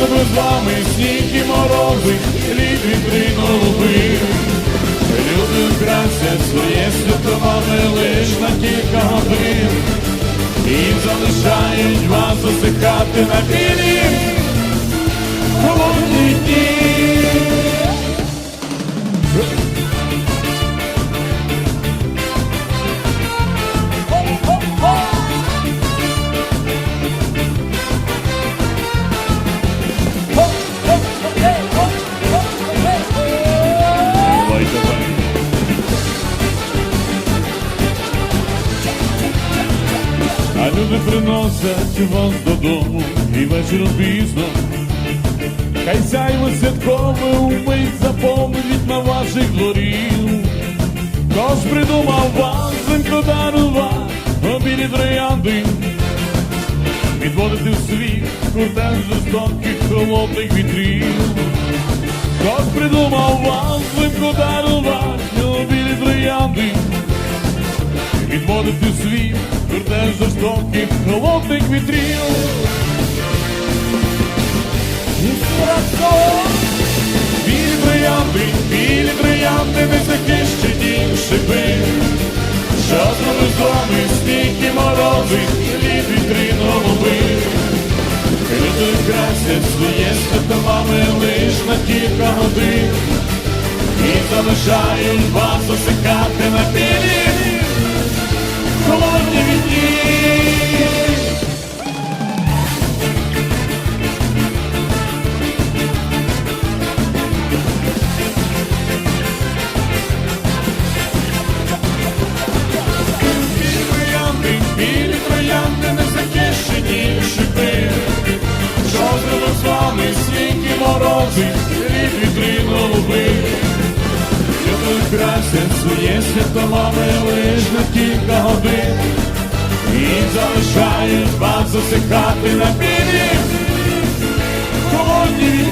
ми з вами сніг і морози, лід вітри голуби. Люди красять своє мами лиш на кілька годин і залишають вас засихати на білі люди приносять вас додому і вечором пізно. Хай сяйво святкове умить заповнить на ваших дворів. Хто ж придумав вам зимку дарувати білі троянди, відводити в світ куртеж жорстоких холодних вітрів. Хто ж придумав вам зимку дарувати білі троянди, відводити в світ жорстоких холодних вітрів. Білі троянди, білі троянди, не захищені шипи. Зробив з вами сніг і морози, лід вітри голуби. Люди красять своє свято мами лиш на кілька годин. І залишають вас засихати на білі головами лиш на кілька годин. І залишає вас засихати на пір'ї холодні